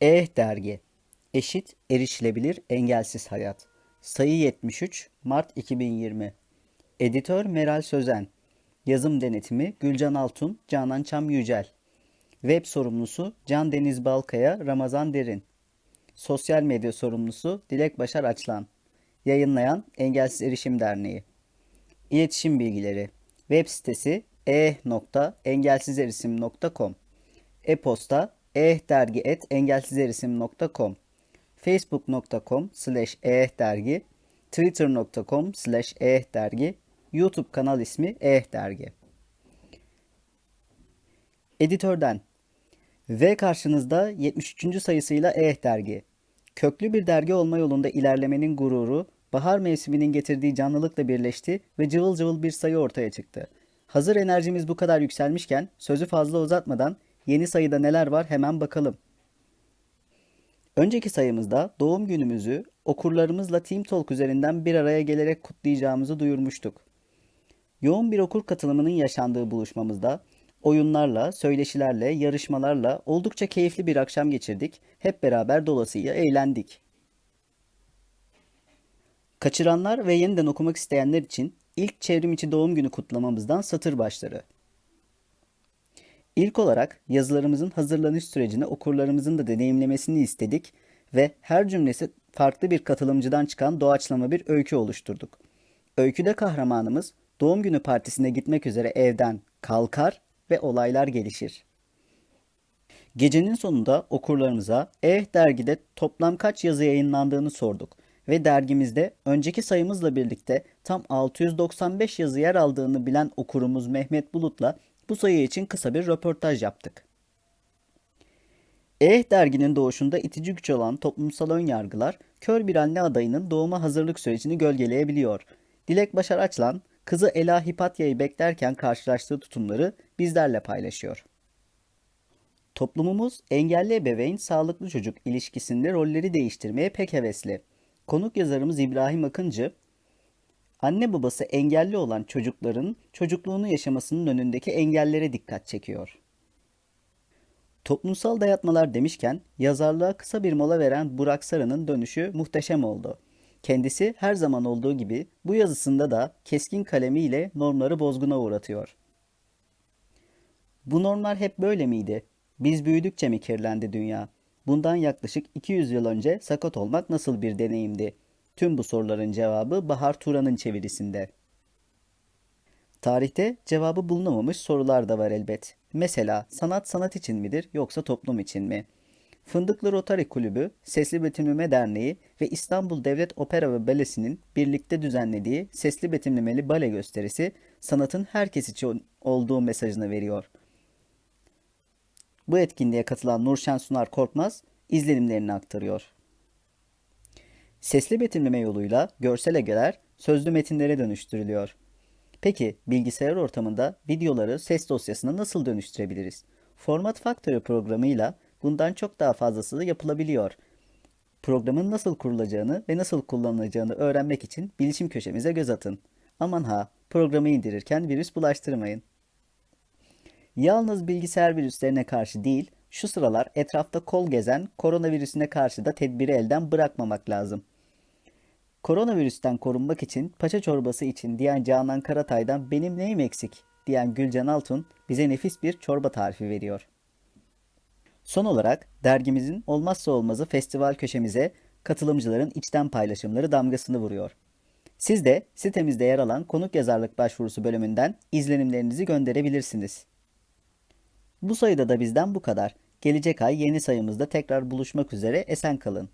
Eh Dergi Eşit, erişilebilir, engelsiz hayat. Sayı 73, Mart 2020. Editör Meral Sözen. Yazım denetimi Gülcan Altun, Canan Çam Yücel. Web sorumlusu Can Deniz Balkaya, Ramazan Derin. Sosyal medya sorumlusu Dilek Başar Açlan. Yayınlayan Engelsiz Erişim Derneği. İletişim bilgileri. Web sitesi eh.engelsizerisim.com E-posta ehdergi.engelsizerisim.com facebook.com slash ehdergi twitter.com slash ehdergi YouTube kanal ismi ehdergi Editörden V karşınızda 73. sayısıyla Eh Dergi. Köklü bir dergi olma yolunda ilerlemenin gururu, bahar mevsiminin getirdiği canlılıkla birleşti ve cıvıl cıvıl bir sayı ortaya çıktı. Hazır enerjimiz bu kadar yükselmişken sözü fazla uzatmadan yeni sayıda neler var hemen bakalım. Önceki sayımızda doğum günümüzü okurlarımızla Team Talk üzerinden bir araya gelerek kutlayacağımızı duyurmuştuk. Yoğun bir okur katılımının yaşandığı buluşmamızda oyunlarla, söyleşilerle, yarışmalarla oldukça keyifli bir akşam geçirdik. Hep beraber dolasıya eğlendik. Kaçıranlar ve yeniden okumak isteyenler için ilk çevrim içi doğum günü kutlamamızdan satır başları. İlk olarak yazılarımızın hazırlanış sürecini okurlarımızın da deneyimlemesini istedik ve her cümlesi farklı bir katılımcıdan çıkan doğaçlama bir öykü oluşturduk. Öyküde kahramanımız doğum günü partisine gitmek üzere evden kalkar ve olaylar gelişir. Gecenin sonunda okurlarımıza Eh dergide toplam kaç yazı yayınlandığını sorduk ve dergimizde önceki sayımızla birlikte tam 695 yazı yer aldığını bilen okurumuz Mehmet Bulut'la bu sayı için kısa bir röportaj yaptık. Eh derginin doğuşunda itici güç olan toplumsal önyargılar kör bir anne adayının doğuma hazırlık sürecini gölgeleyebiliyor. Dilek Başar Açlan, kızı Ela Hipatya'yı beklerken karşılaştığı tutumları bizlerle paylaşıyor. Toplumumuz engelli ebeveyn sağlıklı çocuk ilişkisinde rolleri değiştirmeye pek hevesli. Konuk yazarımız İbrahim Akıncı, anne babası engelli olan çocukların çocukluğunu yaşamasının önündeki engellere dikkat çekiyor. Toplumsal dayatmalar demişken yazarlığa kısa bir mola veren Burak Sarı'nın dönüşü muhteşem oldu. Kendisi her zaman olduğu gibi bu yazısında da keskin kalemiyle normları bozguna uğratıyor. Bu normlar hep böyle miydi? Biz büyüdükçe mi kirlendi dünya? Bundan yaklaşık 200 yıl önce sakat olmak nasıl bir deneyimdi? Tüm bu soruların cevabı Bahar Turan'ın çevirisinde. Tarihte cevabı bulunamamış sorular da var elbet. Mesela sanat sanat için midir yoksa toplum için mi? Fındıklı Rotary Kulübü, Sesli Betimleme Derneği ve İstanbul Devlet Opera ve Balesi'nin birlikte düzenlediği sesli betimlemeli bale gösterisi sanatın herkes için olduğu mesajını veriyor. Bu etkinliğe katılan Nurşen Sunar Korkmaz izlenimlerini aktarıyor. Sesli betimleme yoluyla görsel ögeler sözlü metinlere dönüştürülüyor. Peki bilgisayar ortamında videoları ses dosyasına nasıl dönüştürebiliriz? Format Factory programıyla bundan çok daha fazlası da yapılabiliyor. Programın nasıl kurulacağını ve nasıl kullanılacağını öğrenmek için bilişim köşemize göz atın. Aman ha, programı indirirken virüs bulaştırmayın. Yalnız bilgisayar virüslerine karşı değil, şu sıralar etrafta kol gezen koronavirüsüne karşı da tedbiri elden bırakmamak lazım. Koronavirüsten korunmak için paça çorbası için diyen Canan Karatay'dan benim neyim eksik diyen Gülcan Altun bize nefis bir çorba tarifi veriyor. Son olarak dergimizin olmazsa olmazı festival köşemize katılımcıların içten paylaşımları damgasını vuruyor. Siz de sitemizde yer alan konuk yazarlık başvurusu bölümünden izlenimlerinizi gönderebilirsiniz. Bu sayıda da bizden bu kadar. Gelecek ay yeni sayımızda tekrar buluşmak üzere esen kalın.